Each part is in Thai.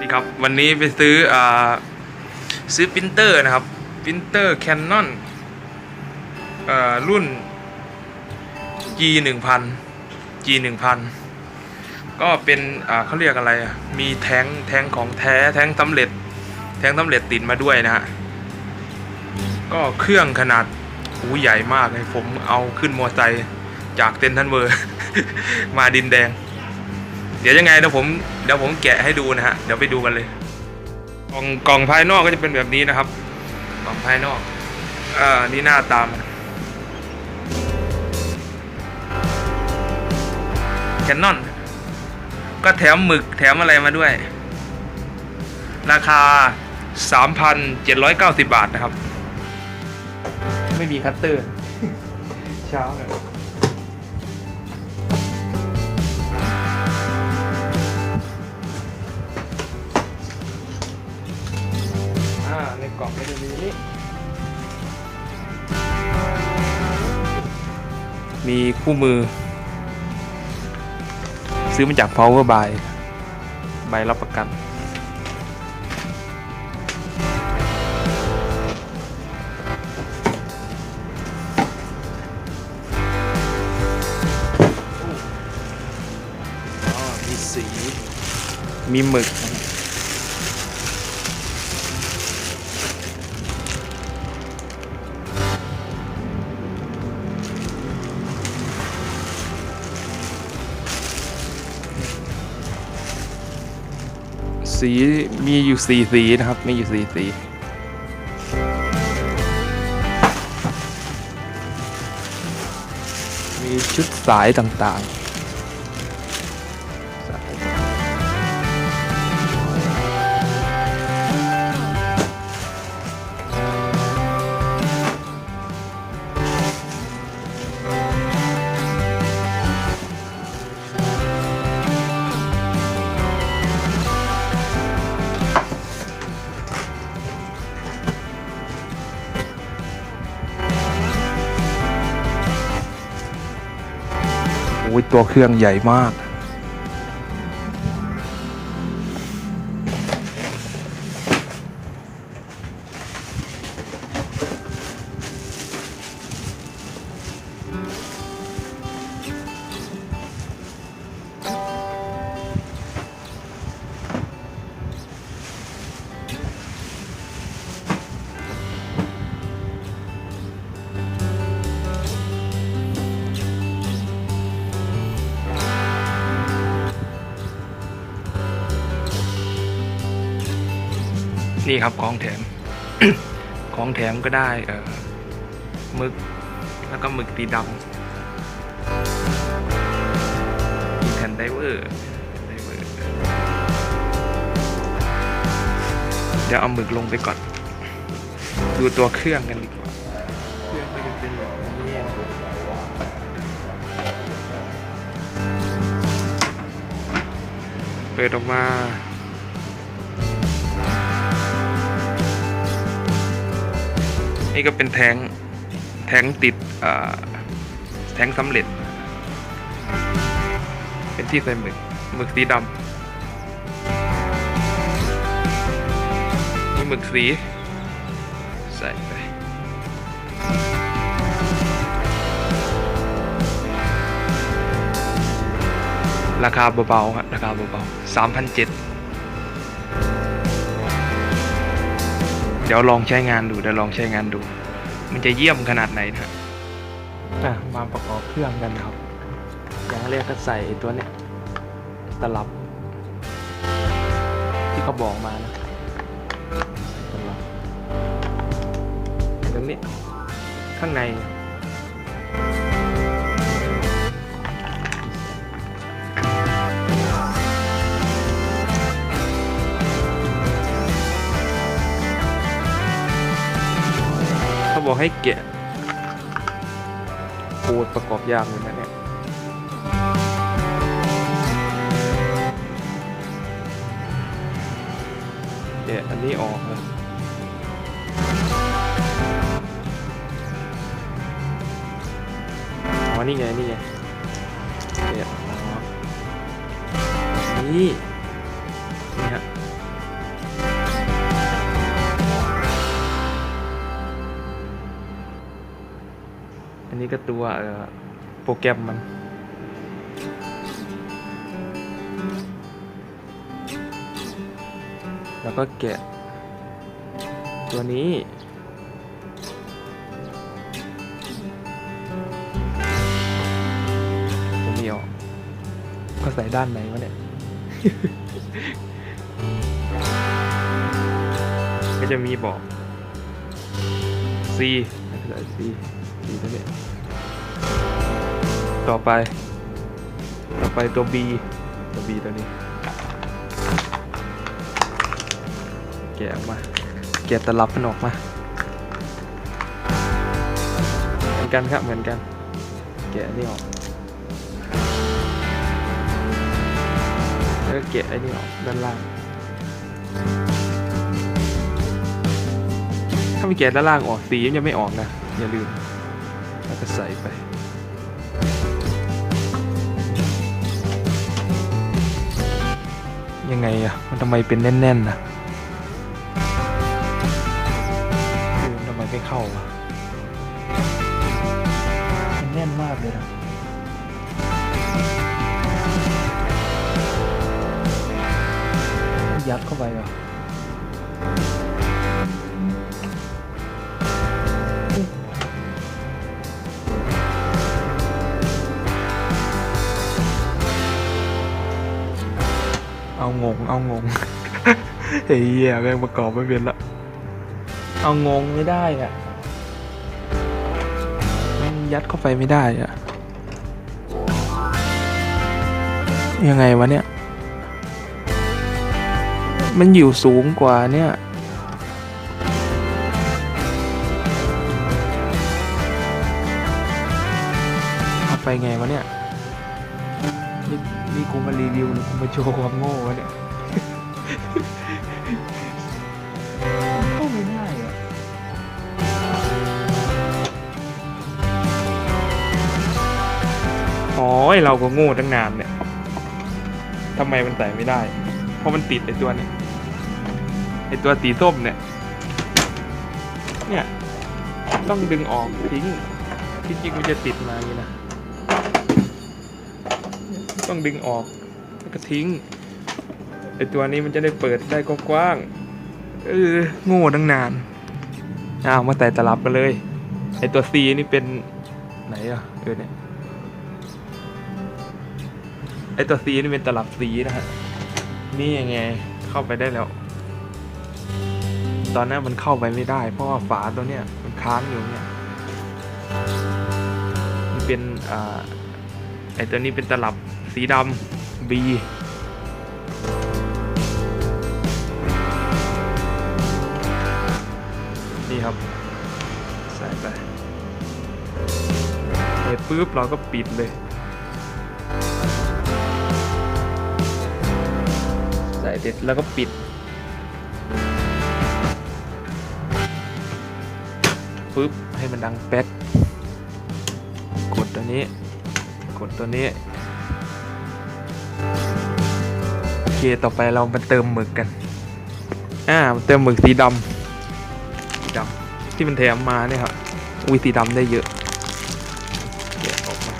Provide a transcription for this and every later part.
นี่ครับ วันนี้ไปซื้ออ่าซื้อปรินเตอร์นะครับปรินเตอร์แคนนอนอ่ารุ่น G 1 0 0 0 G 1 0 0 0ก็เป็นอ่าเขาเรียกอะไรอะมีแท้งแท้งของแท้แท้งสำเร็จ แท้งสำเร็จติดมาด้วยนะฮะก็เครื่องขนาดหูใหญ่มากเลยผมเอาขึ้นมอไซค์จากเต็นทันเวอร์ มาดินแดง เดี๋ยวยังไงเดี๋ยวผมเดี๋ยวผมแกะให้ดูนะฮะเดี๋ยวไปดูกันเลย กล่องกล่องภายนอกก็จะเป็นแบบนี้นะครับ กล่องภายนอกอ่านี่หน้าตามแคนนอนก็แถมหมึกแถมอะไรมาด้วย ราคา 3,790 บาทนะครับ ไม่มีคัตเตอร์ เช้าเลย ในกล่องก็จะมีนี่มีคู่มือ ซื้อมาจาก Power by ใบรับประกันอ๋อมีสี มีหมึก สีมีอยู่สีสีนะครับ มีอยู่สีสีมีชุดสายต่างๆ ตัวเครื่องใหญ่มาก นี่ครับของแถม ของแถมก็ได้เออหมึก แล้วก็หมึกตีดำมีแผ่นไดเวอร์ไดเวอร์ เดี๋ยวเอาหมึกลงไปก่อน ดูตัวเครื่องกันดีกว่าเครื่องก็จะเป็นแบบนี้เปิดออกมา นี่ก็เป็นแทงแทงติดแทงสำเร็จ เป็นที่ใส่หมึกหมึกสีดำมีหมึกสีใส่ไปราคาเบาๆครับราคาเบาๆสามพันเจ็ด ดี๋ยวลองใช้งานดูเดี๋ยวลองใช้งานดู มันจะเยี่ยมขนาดไหนนะอะมาประกอบเครื่องกันครับ อย่างแรกก็ใส่ตัวเนี้ยตลับ ที่เขาบอกมานะตลับตรงนี้ข้างใน บอกให้แกะโคตรประกอบยากเลยนะเนี่ยแกะอันนี้ออกเลยอ๋อนี่ไง นี่ไงแกะอ๋อนี่ นี้ก็ตัวโปรแกรมมัน แล้วก็แกะ ตัวนี้ตัวนี้ออกก็ใส่ด้านไหนวะเนี่ย ก็จะมีบอก C ใส่ C C ตัวนี้ ต่อไป ต่อไปตัว B ตัว B ตัวนี้ แกะออกมา แกะตลับมันออกมา เหมือนกันครับเหมือนกัน แกะนี่ออกแล้วก็แกะไอ้นี่ออกด้านล่าง ถ้าไม่แกะด้านล่างออกสีมันจะไม่ออกนะ อย่าลืมแล้วก็ใส่ไป ยังไงอะมันทำไมเป็นแน่นๆนะเออมันทำไมไม่เข้าวะมันแน่นมากเลยนะยัดเข้าไปอะ เอางง เอางงเฮียแม่งประกอบไม่เป็นละ เอางงไม่ได้อะแม่งยัดเข้าไปไม่ได้อะ ยังไงวะเนี่ย มันอยู่สูงกว่าเนี่ยเอาไปไงวะเนี่ย กูมารีวิวหรือกูมาโชว์ความโง่วะเนี่ยเข้าไม่ได้อะอ๋อเราก็โง่ตั้งนานเนี่ยทำไมมันใส่ไม่ได้ เพราะมันติดไอตัวเนี่ย ไอตัวสีส้มเนี่ย เนี่ย ต้องดึงออกทิ้งที่จริงมันจะติดมาอย่างนี้นะ ต้องดึงออกแล้วก็ทิ้งไอตัวนี้มันจะได้เปิดได้กว้างๆเออโง่ตั้งนานอ้าวมาแต่ตลับกันเลยไอตัว C นี่เป็นไหนอะเออเนี่ยไอตัว C นี่เป็นตลับสีนะฮะนี่ยังไงเข้าไปได้แล้ว ตอนนั้นมันเข้าไปไม่ได้ เพราะว่าฝาตัวเนี้ยมันค้างอยู่เนี่ยมันเป็นอ่าไอตัวนี้เป็นตลับ สีดำ B นี่ครับ ใส่ไปเสร็ปุ๊บเราก็ปิดเลย ใส่เสร็จแล้วก็ปิดปุ๊บให้มันดังแป๊กกดตัวนี้ กดตัวนี้ เคต่อไปเรามาเติมหมึกกัน อ่าเติมหมึกสีดำสีดำที่มันแถมมาเนี่ยครับอุ้ยสีดำได้เยอะแกะออกมา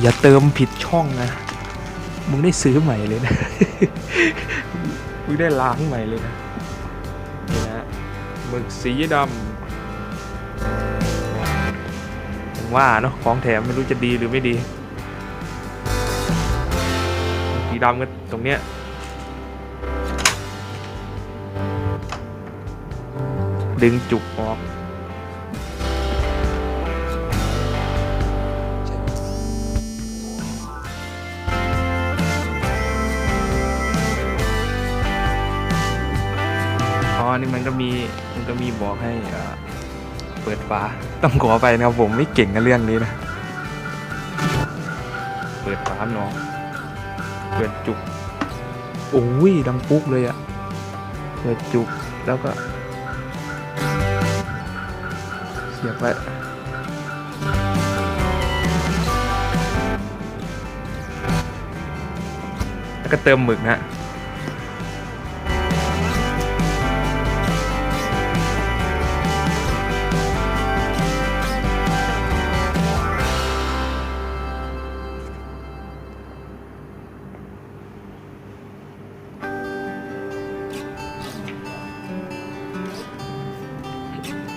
อย่าเติมผิดช่องนะ มึงได้ซื้อใหม่เลยนะ มึงได้ล้างใหม่เลยนะนี่นะหมึกสีดำ ว่าเนาะของแถมไม่รู้จะดีหรือไม่ดีสีดำก็ตรงเนี้ยดึงจุกออกอ๋อนี่มันก็มีมันก็มีบอกให้อ่า เปิดฝาต้องขอไปนะครับผมไม่เก่งกับเรื่องนี้นะ เปิดฝาหนองเปิดจุกโอ้ยดังปุ๊กเลยอะเปิดจุกแล้วก็ เสียบไปแล้วก็เติมหมึกนะ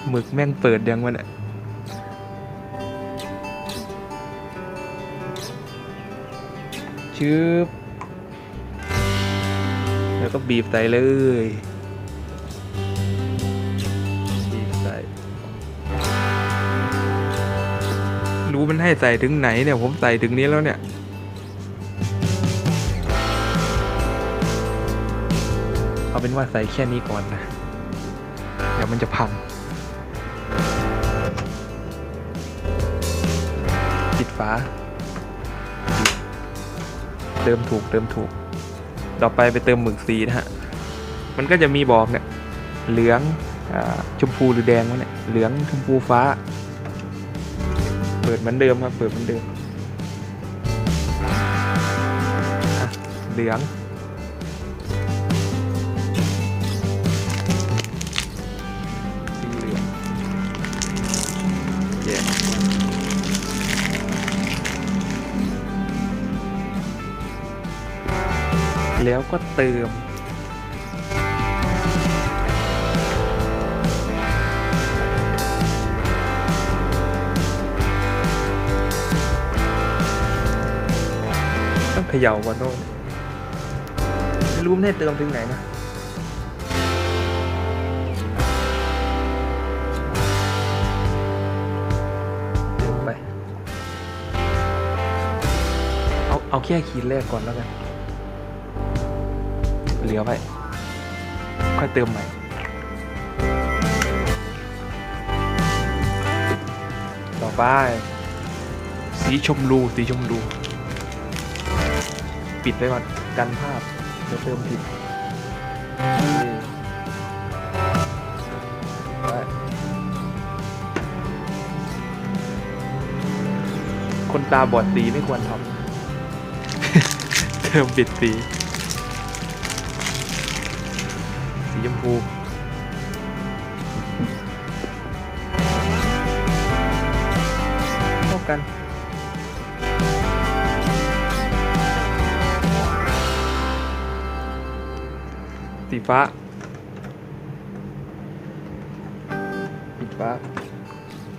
หมึกแม่งเปิดยังวะเนี่ยชืบแล้วก็บีบใส่เลยบีบใส่รู้มันให้ใส่ถึงไหนเนี่ย ผมใส่ถึงนี้แล้วเนี่ยเอาเป็นว่าใส่แค่นี้ก่อนนะ เดี๋ยวมันจะพัง ปิดฝาเติมถูกเติมถูก ต่อไปไปเติมหมึกสีนะฮะ มันก็จะมีบอกเนี่ย เหลืองอชมพูหรือแดงวะเนี่ย เหลืองชมพูฟ้า เปิดเหมือนเดิมครับ เปิดเหมือนเดิม เหลือง แล้วก็เติม ต้องเขย่าก่อนโน่นไม่รู้มันให้เติมถึงไหนนะเติมไปเอาเอาแค่ขีดแรกก่อนแล้วกัน เหลือไปค่อยเติมใหม่ ต่อไป สีชมพูสีชมพูปิดไว้ก่อนกันภาพเดี๋ยวเติมผิดคนตาบอดสีไม่ควรทำ เติมปิดสี สีชมพูเท่ากันสีฟ้าสีฟ้า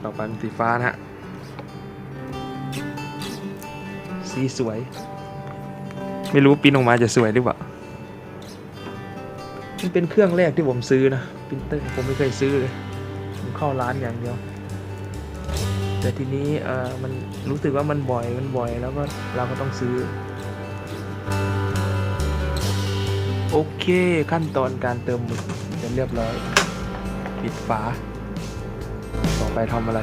ต่อไปเป็นสีฟ้านะฮะ สีสวย ไม่รู้ปริ้นออกมาจะสวยหรือเปล่า มันเป็นเครื่องแรกที่ผมซื้อนะปรินเตอร์ผมไม่เคยซื้อเลยผมเข้าร้านอย่างเดียว แต่ทีนี้เออมันรู้สึกว่ามันบ่อยมันบ่อยแล้วก็เราก็ต้องซื้อ โอเคขั้นตอนการเติมหมึกจะเรียบร้อยปิดฝาต่อไปทำอะไร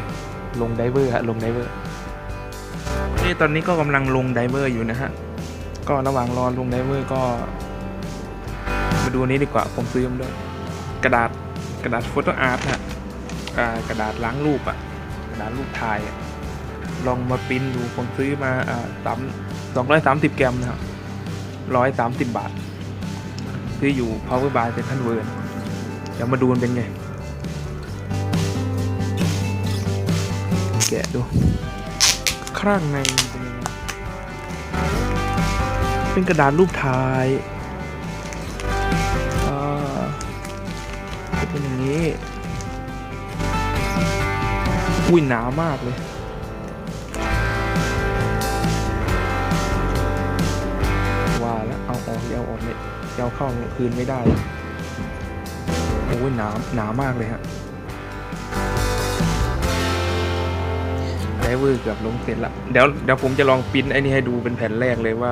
ลงไดเวอร์ฮะลงไดเวอร์นี่ตอนนี้ก็กำลังลงไดเวอร์อยู่นะฮะก็ระหว่างรอลงไดเวอร์ก็ มาดูนี้ดีกว่า ผมซื้อมาด้วยกระดาษกระดาษโฟโต้อาร์ตฮะกระดาษล้างรูปอะกระดาษรูปถ่ายอลองมาปิ้นดูผมซื้อมาสามสองร้อยสามสิบแกรมนะครับร้อยสามสิบบาท ซื้ออยู่ power by เป็นท่านเวิร์นเดี๋ยวมาดูมันเป็นไง แกะดู ข้างในเป็นยังไงเป็นกระดาษรูปถ่าย เป็นอย่างนี้อุ้ยหนามากเลย ว่าแล้วเอาออกเอาออกไม่เอาเข้าคืนไม่ได้โอ้ยหนาหนามากเลยฮะไดเวอร์เกือบลงเสร็จละเดี๋ยวเดี๋ยวผมจะลองปิ้นไอ้นี่ให้ดูเป็นแผ่นแรกเลยว่า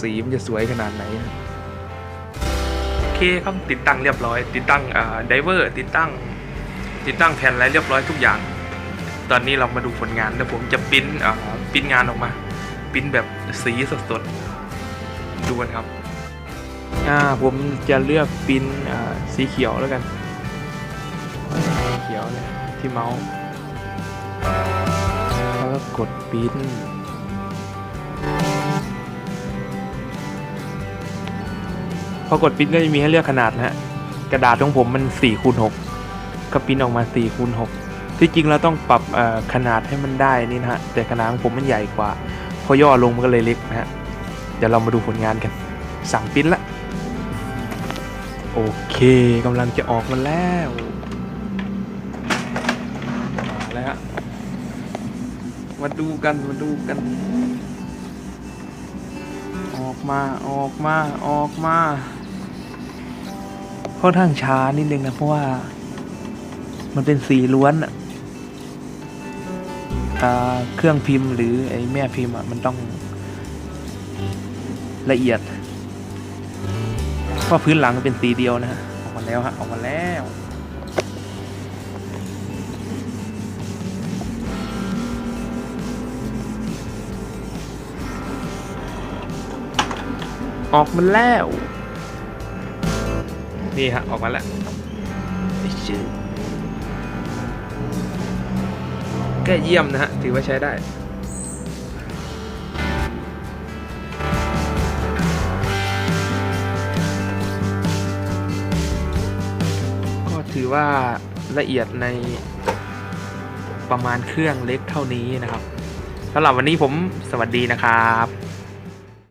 สีมันจะสวยขนาดไหนฮะ เคครับติดตั้งเรียบร้อย ติดตั้งอ่าไดเวอร์ติดตั้งติดตั้งแผ่นอะไรเรียบร้อยทุกอย่าง ตอนนี้เรามาดูผลงานแล้วผมจะปิ้นอ่าปริ้นงานออกมาปิ้นแบบสีสดๆดูกันครับอ่าผมจะเลือกปิ้นอ่าสีเขียวแล้วกันสีเขียวเนี่ยที่เมาส์แล้วก็กดปิ้น พอกดปิ้นก็จะมีให้เลือกขนาดนะฮะกระดาษของผมมัน4คูณหก็ปิ้นออกมา4คูณ6ที่จริงเราต้องปรับขนาดให้มันได้นี่นะฮะแต่ขนาดของผมมันใหญ่กว่า พอย่อลงมันก็เลยเล็กนะฮะเดี๋ยวเรามาดูผลงานกัน สั่งปิ้นละโอเคกำลังจะออกมาแล้วมาแล้วมาดูกันมาดูกัน ออกมาออกมาออกมา ค่อนข้างช้านิดนึงนะ เพราะว่า มันเป็นสีล้วนอะเครื่องพิมพ์หรือไอ้แม่พิมพ์อะมันต้องละเอียดเพราะพื้นหลังเป็นสีเดียวนะฮะออกมาแล้วฮะออกมาแล้วออกมาแล้ว นี่ฮะออกมาแล้วไอ้ชื่อก็เยี่ยมนะฮะ ถือว่าใช้ได้ก็ถือว่าละเอียดในประมาณเครื่องเล็กเท่านี้นะครับสำหรับวันนี้ผมสวัสดีนะครับ